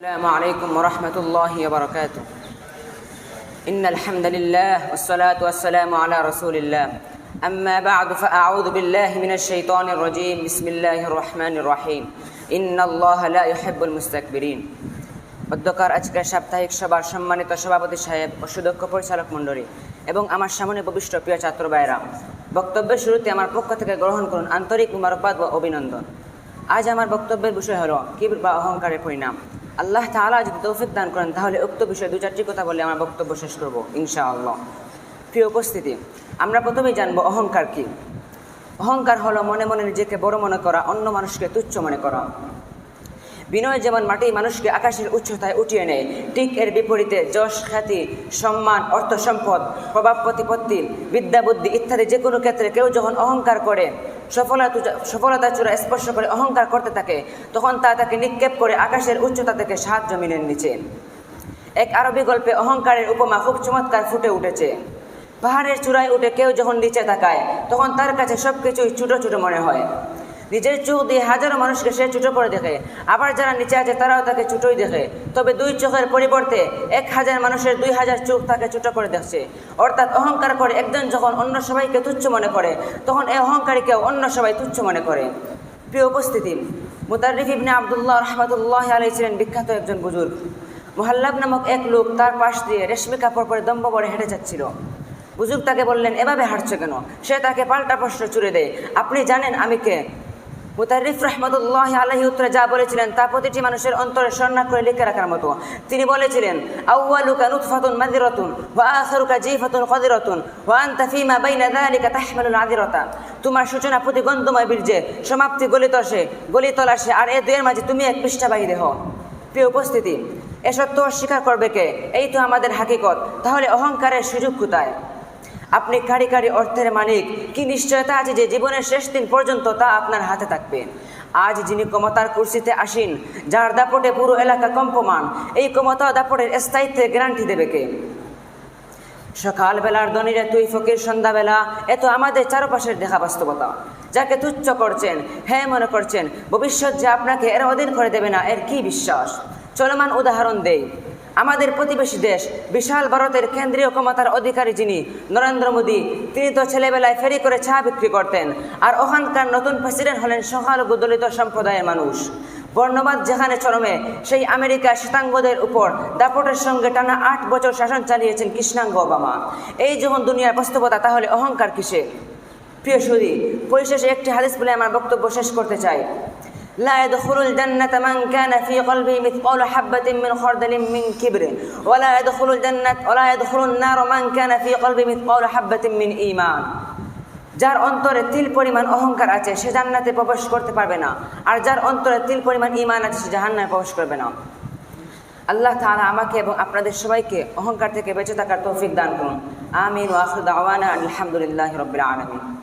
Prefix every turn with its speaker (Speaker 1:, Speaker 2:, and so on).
Speaker 1: السلام عليكم ورحمة الله وبركاته إن الحمد لله والصلاة والسلام على رسول الله أما بعد فأعوذ بالله من الشيطان الرجيم بسم الله الرحمن الرحيم إن الله لا يحب المستكبرين অধ্যকার আজকের সাপ্তাহিক সভার সম্মানিত সভাপতি সাহেব ও সুদক্ষ পরিচালক মণ্ডলী এবং আমার সামনে ভবিষ্ঠ প্রিয় ছাত্র ভাইরা বক্তব্যের শুরুতে আমার পক্ষ থেকে গ্রহণ করুন আন্তরিক মুবারকবাদ ও অভিনন্দন আজ আমার বক্তব্যের বিষয় হলো কিবর বা অহংকারের পরিণাম আল্লাহ তাআলা যদি তৌফিক দান করেন, তাহলে উক্ত বিষয়ে দু চারটি কথা বলে আমার বক্তব্য শেষ করব, ইনশাআল্লাহ। প্রিয় উপস্থিতি, আমরা প্রথমেই জানব অহংকার কি। অহংকার হলো মনে মনে নিজেকে বড় মনে করা, অন্য মানুষকে তুচ্ছ মনে করা। বিনয় যেমন মাটি মানুষকে আকাশের উচ্চতায় উঠিয়ে নেয়, ঠিক এর বিপরীতে যশ, খ্যাতি, সম্মান, অর্থ, সম্পদ, প্রভাব, প্রতিপত্তি, বিদ্যা, বুদ্ধি ইত্যাদি যে কোনো ক্ষেত্রে কেউ যখন অহংকার করে সফলতা সফলতা চূড়া স্পর্শ করে অহংকার করতে থাকে, তখন তা তাকে নিক্ষেপ করে আকাশের উচ্চতা থেকে সাত জমিনের নিচে। এক আরবি গল্পে অহংকারের উপমা খুব চমৎকার ফুটে উঠেছে। পাহাড়ের চূড়ায় উঠে কেউ যখন নিচে তাকায়, তখন তার কাছে সব কিছুই ছোটো ছোটো মনে হয়। নিজের চোখ দিয়ে হাজারো মানুষকে সে ছোটো করে দেখে। আবার যারা নিচে আছে, তারাও তাকে ছোটোই দেখে। তবে দুই চোখের পরিবর্তে এক হাজার মানুষের দুই হাজার চোখ তাকে ছোটো করে দেখছে। অর্থাৎ অহংকার করে একজন যখন অন্য সবাইকে তুচ্ছ মনে করে, তখন এই অহংকারীকেও অন্য সবাই তুচ্ছ মনে করে। প্রিয় উপস্থিতি মুতারিফ ইবনে আবদুল্লাহ রহমতুল্লাহ আলাই ছিলেন বিখ্যাত একজন বুজুর্গ। মোহাল্লাব নামক এক লোক তার পাশ দিয়ে রেশমি কাপড় পরে দম্ব পরে হেঁটে যাচ্ছিল। বুজুর্গ তাকে বললেন, এভাবে হাঁটছে কেন? সে তাকে পাল্টা প্রশ্ন চুড়ে দেয়। আপনি জানেন আমি কে? মুতারিফ রহমতুল্লাহ আলহি উত্তরে যা বলেছিলেন, তা প্রতিটি মানুষের অন্তরে স্বর্ণা করে লিখে রাখার মতো। তিনি বলেছিলেন, আউয়ালুকা নুতফাতুন মাদিরাতুন ওয়া আখিরুকা জিফাতুন কদিরাতুন ওয়া আনতা বাইনা যালিকা আদিরাতা। তোমার সূচনা প্রতি গন্ধময় বীর্যে সমাপ্তি গলিত আসে গলিতল আসে আর এ দুয়ের মাঝে তুমি এক পৃষ্ঠাবাহী দেহ। প্রিয় উপস্থিতি, এ সত্য অস্বীকার করবে কে? এই তো আমাদের হাকিকত। তাহলে অহংকারের সুযোগ কোথায়? আপনি কারি কারি অর্থের মালিক। কি নিশ্চয়তা আছে যে জীবনের শেষ দিন পর্যন্ত তা আপনার হাতে থাকবে? আজ যিনি ক্ষমতার কুর্সিতে আসেন, যার দাপটে পুরো এলাকা কম্পমান, এই ক্ষমতা দাপটের স্থায়িত্বের গ্যারান্টি দেবে কে? সকালবেলার দনিরে তুই ফকির, সন্ধ্যাবেলা এ তো আমাদের চারপাশের দেখা বাস্তবতা। যাকে তুচ্ছ করছেন হ্যাঁ মনে করছেন, ভবিষ্যৎ যে আপনাকে এর অধীন করে দেবে না, এর কি বিশ্বাস? চলমান উদাহরণ দেই। আমাদের প্রতিবেশী দেশ, বিশাল ভারতের কেন্দ্রীয় ক্ষমতার অধিকারী যিনি নরেন্দ্র মোদী, তিনি তো ছেলেবেলায় ফেরি করে চা বিক্রি করতেন আর ওখানকার নতুন প্রেসিডেন্ট হলেন সংখ্যালঘু দলিত সম্প্রদায়ের মানুষ। বর্ণবাদ যেখানে চরমে, সেই আমেরিকা শ্বেতাঙ্গদের উপর দাপটের সঙ্গে টানা আট বছর শাসন চালিয়েছেন কৃষ্ণাঙ্গ ওবামা। এই যখন দুনিয়ার বাস্তবতা, তাহলে অহংকার কিসে প্রিয় সুদী পরিশেষে একটি হাদিস বলে আমার বক্তব্য শেষ করতে চাই। لا يدخل الجنة من كان في قلبه مثقال حبة من خردل من كبر ولا يدخل الجنة ولا يدخل النار من كان في قلبه مثقال حبة من إيمان যার অন্তরে তিল পরিমাণ অহংকার আছে সে জান্নাতে প্রবেশ করতে পারবে না আর যার অন্তরে তিল পরিমাণ ইমান আছে সে জাহান্নামে প্রবেশ করবে না আল্লাহ তাআলা আমাকে এবং আপনাদের সবাইকে অহংকার থেকে বেঁচে থাকার তৌফিক দান করুন আমিন ওয়াখরুদ আওয়ানা আলহামদুলিল্লাহ রবিল আলমিন